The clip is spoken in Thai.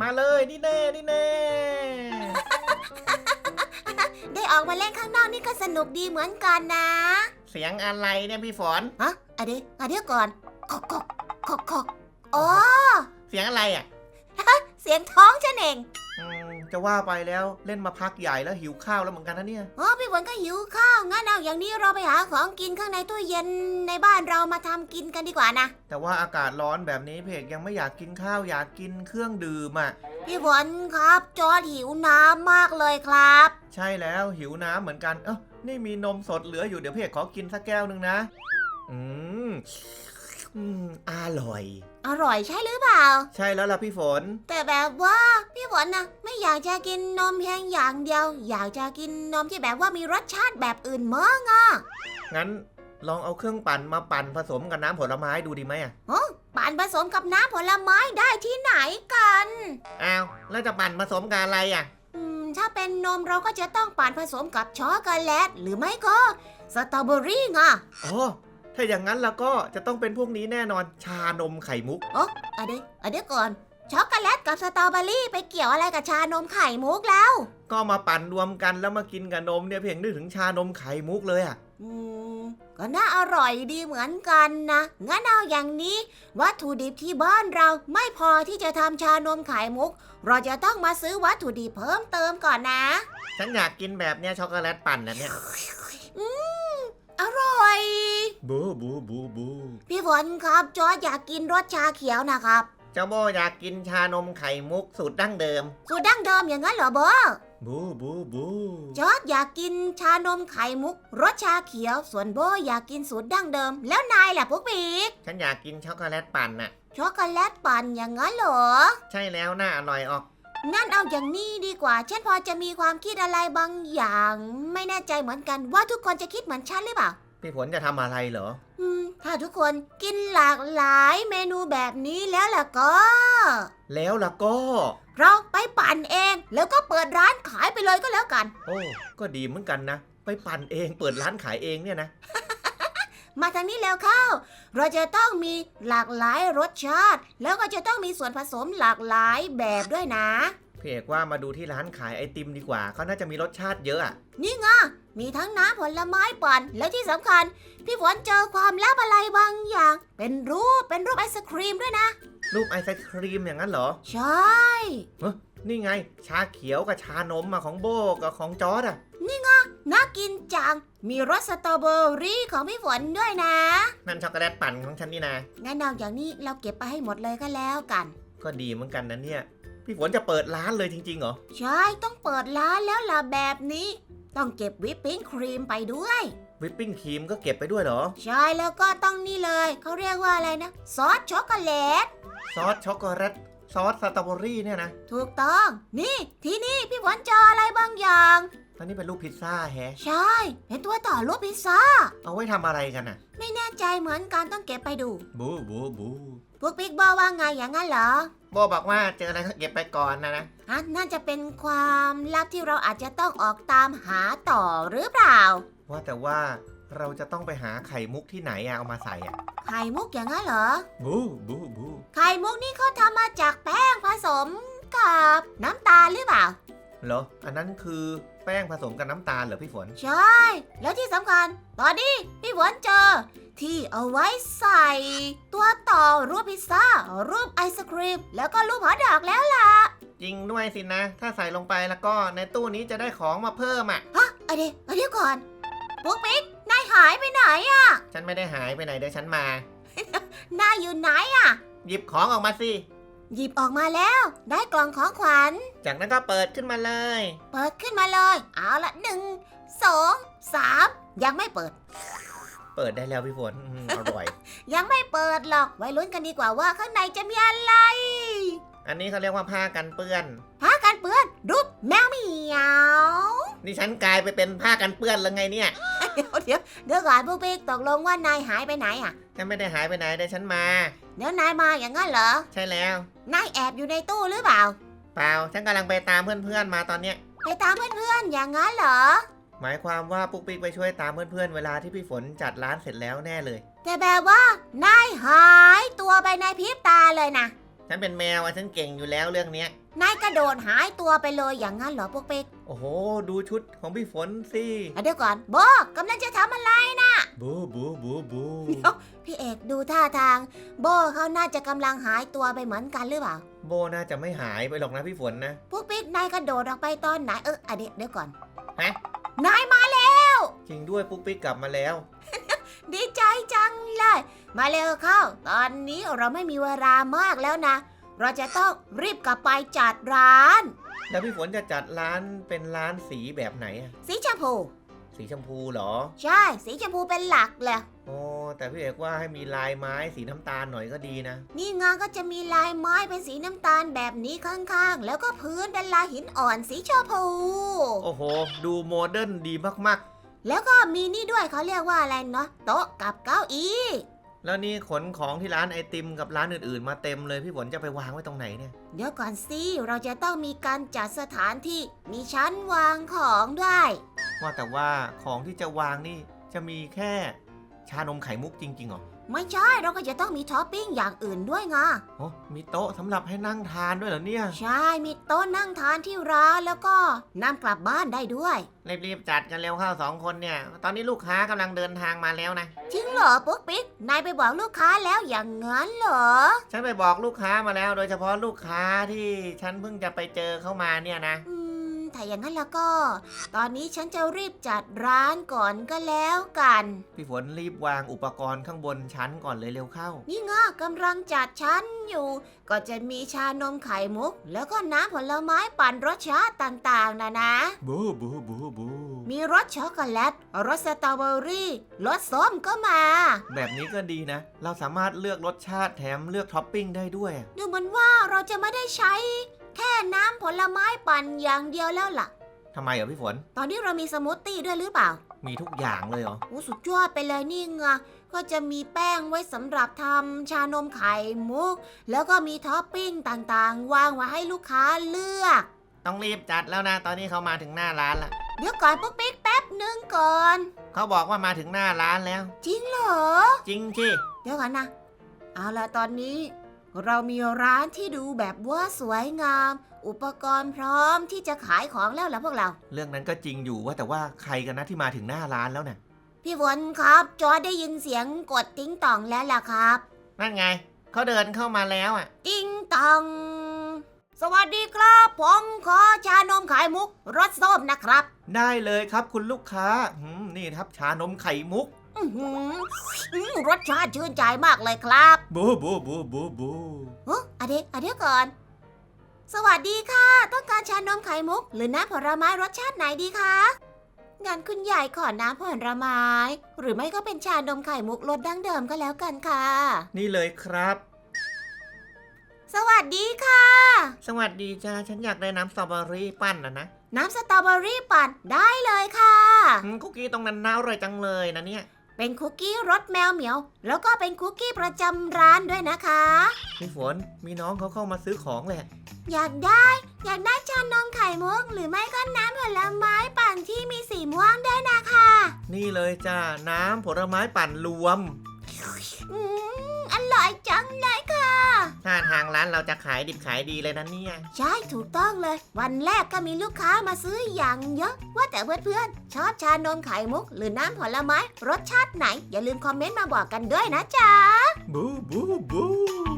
มาเลยนี่แน่นี่แน่ ได้ออกมาเล่นข้างนอกนี่ก็สนุกดีเหมือนกันนะเสียงอะไรเนี่ยพี่ฝน ฮะอะเดี๋ยวอะเดี๋ยวก่อนคอกคอกคอกคอกอ๋อเสียงอะไรอะเสียงท้องฉันเองอืมจะว่าไปแล้วเล่นมาพักใหญ่แล้วหิวข้าวแล้วเหมือนกันนะเนี่ย อ๋อ พี่ฝนก็หิวข้าวงั้นเอาอย่างนี้เราไปหาของกินข้างในตู้เย็นในบ้านเรามาทำกินกันดีกว่านะ แต่ว่าอากาศร้อนแบบนี้เพกยังไม่อยากกินข้าวอยากกินเครื่องดื่มอะ พี่ฝนครับจอร์ดหิวน้ำมากเลยครับ ใช่แล้วหิวน้ำเหมือนกัน เอ้านี่มีนมสดเหลืออยู่เดี๋ยวเพกขอกินสักแก้วหนึ่งนะ อืม อืมอร่อย อร่อยใช่หรือเปล่า ใช่แล้วล่ะพี่ฝน แต่แบบว่าพี่ฝนนะไม่อยากจะกินนมเพียงอย่างเดียว อยากจะกินนมที่แบบว่ามีรสชาติแบบอื่นมั้งอะงั้นลองเอาเครื่องปั่นมาปั่นผสมกับน้ำผลไม้ดูดีไหมอะปั่นผสมกับน้ำผลไม้ได้ที่ไหนกันอ้าวแล้วจะปั่นผสมกับอะไรอะ อืมถ้าเป็นนมเราก็จะต้องปั่นผสมกับช็อกโกแลตหรือไม่ก็สตรอเบอรี่ไงอ๋อ ถ้าอย่างนั้นแล้วก็จะต้องเป็นพวกนี้แน่นอนชานมไข่มุกอะเดี๋ยวอะเดี๋ยวก่อน ช็อกโกแลตกับสตรอเบอรี่ไปเกี่ยวอะไรกับชานมไข่มุกแล้ว ก็มาปั่นรวมกันแล้วมากินกับนมเนี่ยเพียงนึกถึงชานมไข่มุกเลยอะ อืม ก็น่าอร่อยดีเหมือนกันนะ งั้นเอาอย่างนี้ วัตถุดิบที่บ้านเราไม่พอที่จะทำชานมไข่มุก เราจะต้องมาซื้อวัตถุดิบเพิ่มเติมก่อนนะ ฉันอยากกินแบบเนี้ยช็อกโกแลตปั่นนะเนี่ย อืม อร่อย บูบูบูบูพี่ฝนครับจอร์จอยากกินรสชาเขียวนะครับ เจ้าโบอยากกินชานมไข่มุกสูตรดั้งเดิม สูตรดั้งเดิมอย่างนั้นเหรอโบบูบูบูจอร์จอยากกินชานมไข่มุกรสชาเขียว ส่วนโบอยากกินสูตรดั้งเดิม แล้วนายล่ะพวกปีกฉันอยากกินช็อกโกแลตปั่นน่ะ ช็อกโกแลตปั่นอย่างนั้นเหรอ ใช่แล้วน่าอร่อยออก งั้นเอาอย่างนี้ดีกว่า ฉันพอจะมีความคิดอะไรบางอย่าง ไม่แน่ใจเหมือนกันว่าทุกคนจะคิดเหมือนฉันหรือเปล่า พี่ฝนจะทำอะไรเหรอ อืม ถ้าทุกคนกินหลากหลายเมนูแบบนี้แล้วล่ะก็ แล้วล่ะก็ เราไปปั่นเองแล้วก็เปิดร้านขายไปเลยก็แล้วกัน โอ้ ก็ดีเหมือนกันนะ ไปปั่นเอง เปิดร้านขายเองเนี่ยนะ มาทางนี้แล้วเข้า เราจะต้องมีหลากหลายรสชาติ แล้วก็จะต้องมีส่วนผสมหลากหลายแบบด้วยนะพี่เอกว่ามาดูที่ร้านขายไอติมดีกว่าเขาน่าจะมีรสชาติเยอะอะนี่ไงมีทั้งน้ำผลไม้ปั่นและที่สำคัญ พี่ฝนเจอความลับอะไรบางอย่าง เป็นรูปเป็นรูปไอศครีมด้วยนะ รูปไอศครีมอย่างนั้นเหรอ ใช่ นี่ไง ชาเขียวกับชานมอะของโบกับของจอร์ดอะ น่ากินจัง มีรสสตรอเบอรี่ของพี่ฝนด้วยนะ นั่นช็อกโกแลตปั่นของฉันนี่นะ งั้นเอาอย่างนี้เราเก็บไปให้หมดเลยก็แล้วกัน ก็ดีเหมือนกันนะเนี่ย พี่ฝนจะเปิดร้านเลยจริงๆเหรอ ใช่ ต้องเปิดร้านแล้วล่ะแบบนี้ ต้องเก็บวิปปิ้งครีมไปด้วย วิปปิ้งครีมก็เก็บไปด้วยเหรอ ใช่แล้วก็ต้องนี่เลย เขาเรียกว่าอะไรนะ ซอสช็อกโกแลต ซอสช็อกโกแลตซอสสตรอเบอรี่เนี่ยนะ ถูกต้อง นี่ที่นี่พี่ฝนเจออะไรบางอย่าง อันนี้เป็นรูปพิซซ่าแฮะ ใช่ เป็นตัวต่อรูปพิซซ่า เอาไว้ทำอะไรกันอะไม่แน่ใจเหมือนกันต้องเก็บไปดู บูบูบูพวกปิ๊กบอกว่าไงอย่างนั้นเหรอโบบอกว่าเจออะไรก็เก็บไปก่อนนะนะ ฮะน่าจะเป็นความลับที่เราอาจจะต้องออกตามหาต่อหรือเปล่า ว่าแต่ว่าเราจะต้องไปหาไข่มุกที่ไหนอะเอามาใส่อะไข่มุกอย่างนั้นเหรอ บูบูบูไข่มุกนี่เขาทำมาจากแป้งผสมกับน้ำตาลหรือเปล่า เหรอ อันนั้นคือแป้งผสมกับน้ำตาลเหรอพี่ฝน ใช่ แล้วที่สำคัญ ตอนนี้พี่ฝนเจอ ที่เอาไว้ใส่ ตัวต่อรูปพิซซ่า รูปไอศครีม แล้วก็รูปหอทดอกแล้วล่ะ จริงด้วยสินะ ถ้าใส่ลงไปแล้วก็ในตู้นี้จะได้ของมาเพิ่มอะ ฮะเอาเดี๋ยวเอาเดี๋ยวก่อนปุ๊กปิ๊กนายหายไปไหนอะฉันไม่ได้หายไปไหนเดี๋ยวฉันมา นายอยู่ไหนอะหยิบของออกมาสิ หยิบออกมาแล้ว ได้กล่องของขวัญ จากนั้นก็เปิดขึ้นมาเลย เปิดขึ้นมาเลย เอาละหนึ่งสองสามยังไม่เปิด เปิดได้แล้วพี่ฝนอืมอร่อย ยังไม่เปิดหรอก ไว้ลุ้นกันดีกว่าว่าข้างในจะมีอะไร อันนี้เขาเรียกว่าผ้ากันเปื้อน ผ้ากันเปื้อนรูปแมวเหมียวนี่ฉันกลายไปเป็นผ้ากันเปื้อนแล้วไงเนี่ยเดี๋ยวเดี๋ยวเดี๋ยวก่อนปุ๊กปิ๊กตกลงว่านายหายไปไหนอะ ฉันไม่ได้หายไปไหนเดี๋ยวฉันมา เดี๋ยวนายมาอย่างนั้นเหรอ ใช่แล้ว นายแอบอยู่ในตู้หรือเปล่า เปล่า ฉันกำลังไปตามเพื่อนๆมาตอนเนี้ย ไปตามเพื่อนๆอย่างนั้นเหรอ หมายความว่าปุ๊กปิ๊กไปช่วยตามเพื่อนๆเวลาที่พี่ฝนจัดร้านเสร็จแล้วแน่เลย แต่แบบว่านายหายตัวไปในพริบตาเลยนะ ฉันเป็นแมวอะฉันเก่งอยู่แล้วเรื่องเนี้ย นายกระโดดหายตัวไปเลยอย่างนั้นเหรอพวกเป็กโอ้โห ดูชุดของพี่ฝนสิ อะเดี๋ยวก่อนโบกำลังจะทำอะไร บูบูบูบูพี่เอกดูท่าทาง โบเขาน่าจะกำลังหายตัวไปเหมือนกันหรือเปล่า โบน่าจะไม่หายไปหรอกนะพี่ฝนนะ พวกปิ๊กนายกระโดดออกไปตอนไหนเอออะเดี๋ยวเดี๋ยวก่อนฮะนายมาแล้ว จริงด้วยปุ๊กปิ๊กกลับมาแล้ว ดีใจจังเลย มาเร็วเข้า ตอนนี้เราไม่มีเวลามากแล้วนะ เราจะต้องรีบกลับไปจัดร้าน แล้วพี่ฝนจะจัดร้านเป็นร้านสีแบบไหนอะสีชมพู สีชมพูเหรอ ใช่ สีชมพูเป็นหลักเลยโอ้แต่พี่เอกว่าให้มีลายไม้สีน้ำตาลหน่อยก็ดีนะ นี่งานก็จะมีลายไม้เป็นสีน้ำตาลแบบนี้ข้างๆ แล้วก็พื้นเป็นลายหินอ่อนสีชมพู โอ้โห ดูโมเดิร์นดีมากแล้วก็มีนี่ด้วยเขาเรียกว่าอะไรเนาะโต๊ะกับเก้าอี้ๆ แล้วนี่ขนของที่ร้านไอติมกับร้านอื่นๆ มาเต็มเลยพี่ฝนจะไปวางไว้ตรงไหนเนี่ย เดี๋ยวก่อนสิเราจะต้องมีการจัดสถานที่มีชั้นวางของด้วย ว่าแต่ว่าของที่จะวางนี่จะมีแค่ชานมไข่มุกจริงๆเหรอ ไม่ใช่เราก็จะต้องมีท็อปปิ้งอย่างอื่นด้วยไงโอ้มีโต๊ะสำหรับให้นั่งทานด้วยเหรอเนี่ย ใช่มีโต๊ะนั่งทานที่ร้านแล้วก็นำกลับบ้านได้ด้วย รีบๆจัดกันเร็วเข้าสองคนเนี่ย ตอนนี้ลูกค้ากำลังเดินทางมาแล้วนะ จริงเหรอปุ๊กปิ๊กนายไปบอกลูกค้าแล้วอย่างงั้นเหรอ ฉันไปบอกลูกค้ามาแล้ว โดยเฉพาะลูกค้าที่ฉันเพิ่งจะไปเจอเข้ามาเนี่ยนะ อืม ถ้าอย่างนั้นแล้วก็ ตอนนี้ฉันจะรีบจัดร้านก่อนก็แล้วกัน พี่ฝนรีบวางอุปกรณ์ข้างบนชั้นก่อนเลยเร็วเข้า นี่งากำลังจัดชั้นอยู่ ก็จะมีชานมไข่มุก แล้วก็น้ำผลไม้ปั่นรสชาติต่างๆนะนะ บูบูบูบูมีรสช็อกโกแลตรสสตรอเบอรี่รสส้มก็มา แบบนี้ก็ดีนะ เราสามารถเลือกรสชาติแถมเลือกท็อปปิ้งได้ด้วย ดูเหมือนว่าเราจะไม่ได้ใช้ แค่น้ำผลไม้ปั่นอย่างเดียวแล้วล่ะ ทำไมเหรอพี่ฝน ตอนนี้เรามีสมูทตี้ด้วยหรือเปล่ามีทุกอย่างเลยเหรอโอ้สุดยอดไปเลยนี่ไงก็จะมีแป้งไว้สำหรับทำชานมไข่มุก แล้วก็มีท็อปปิ้งต่างๆ วางไว้ให้ลูกค้าเลือก ต้องรีบจัดแล้วนะ ตอนนี้เขามาถึงหน้าร้านละ เดี๋ยวก่อนปุ๊กปิ๊กแป๊บหนึ่งก่อน เขาบอกว่ามาถึงหน้าร้านแล้ว จริงเหรอ จริงสิเดี๋ยวก่อนนะ เอาละตอนนี้ เรามีร้านที่ดูแบบว่าสวยงาม อุปกรณ์พร้อมที่จะขายของแล้วล่ะพวกเรา เรื่องนั้นก็จริงอยู่ว่าแต่ว่าใครกันนะที่มาถึงหน้าร้านแล้วเนี่ยพี่ฝนครับจอได้ยินเสียงกดติ้งต่องแล้วล่ะครับ นั่นไงเขาเดินเข้ามาแล้วอะ ติ้งต่อง สวัสดีครับผมขอชานมไข่มุกรสส้มนะครับ ได้เลยครับคุณลูกค้าอืมนี่ครับชานมไข่มุก อื้อหืออื้อรสชาติชื่นใจมากเลยครับบูบูบูบูบูเฮ้อะเดี๋ยวอะเดี๋ยวก่อน สวัสดีค่ะ ต้องการชานมไข่มุก หรือน้ำผลไม้รสชาติไหนดีคะงั้นคุณยายขอน้ำผลไม้ หรือไม่ก็เป็นชานมไข่มุกรสดั้งเดิมก็แล้วกันค่ะ นี่เลยครับ สวัสดีค่ะ สวัสดีจ้าฉันอยากได้น้ำสตรอเบอรี่ปั้นนะนะน้ำสตรอเบอรี่ปั่นได้เลยค่ะ อืมคุกกี้ตรงนั้นน่าอร่อยจังเลยนะเนี่ย เป็นคุกกี้รสแมวเหมียว แล้วก็เป็นคุกกี้ประจำร้านด้วยนะคะ พี่ฝนมีน้องเขาเข้ามาซื้อของแหละ อยากได้ อยากได้ชานมไข่มุกหรือไม่ก็น้ำผลไม้ปั่นที่มีสีม่วงด้วยนะคะ นี่เลยจ้าน้ำผลไม้ปั่นรวม อืมอร่อยจังเลย ค่ะถ้าทางร้านเราจะขายดิบขายดีเลยนะเนี่ย ใช่ถูกต้องเลย วันแรกก็มีลูกค้ามาซื้ออย่างเยอะ ว่าแต่เพื่อนๆชอบชานมไข่มุก หรือน้ำผลไม้ รสชาติไหน อย่าลืมคอมเมนต์มาบอกกันด้วยนะจ๊ะ บูบูบู